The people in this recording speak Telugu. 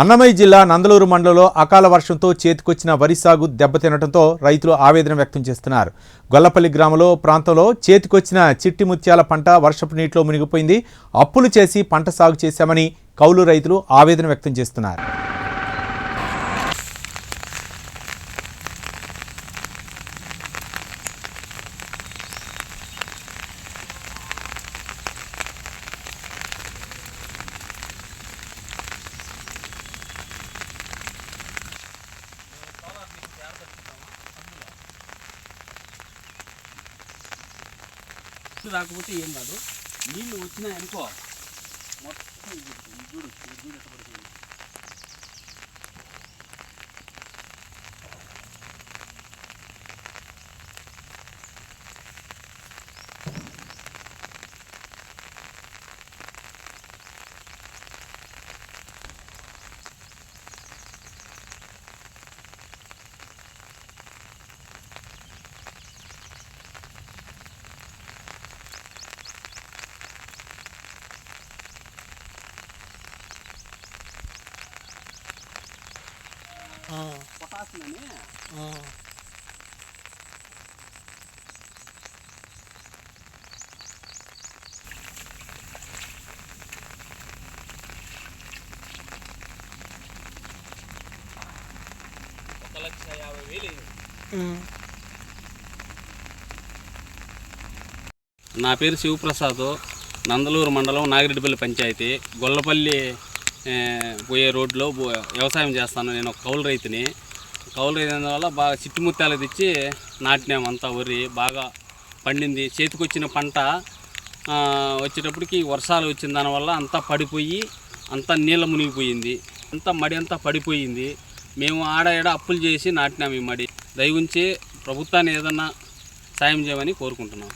అన్నమయ్య జిల్లా నందలూరు మండలంలో అకాల వర్షంతో చేతికొచ్చిన వరి సాగు దెబ్బతినడంతో రైతులు ఆవేదన వ్యక్తం చేస్తున్నారు. గొల్లపల్లి గ్రామంలో ప్రాంతంలో చేతికొచ్చిన చిట్టి ముత్యాల పంట వర్షపు నీటిలో మునిగిపోయింది. అప్పులు చేసి పంట సాగు చేశామని కౌలు రైతులు ఆవేదన వ్యక్తం చేస్తున్నారు. నీళ్ళు రాకపోతే ఏం కాదు నీళ్ళు వచ్చినాయనుకో మొత్తం చూడు చూడు పొటాషియం అని ఒక లక్ష యాభై వేలు. నా పేరు శివప్రసాద్ నందలూరు మండలం నాగిరెడ్డిపల్లి పంచాయతీ గొల్లపల్లి పోయే రోడ్లో వ్యవసాయం చేస్తాను నేను ఒక కౌలు రైతుని. కౌలు రైతు వల్ల బాగా చిట్టుముత్యాలు తెచ్చి నాటినాం అంతా వరి బాగా పండింది. చేతికొచ్చిన పంట వచ్చేటప్పటికి వర్షాలు వచ్చిన దానివల్ల అంతా పడిపోయి అంతా నీళ్ళ మునిగిపోయింది. అంతా మడి అంతా పడిపోయింది. మేము ఆడ ఈడ అప్పులు చేసి నాటినాం ఈ మడి. దయవుంచి ప్రభుత్వాన్ని ఏదన్నా సాయం చేయమని కోరుకుంటున్నాం.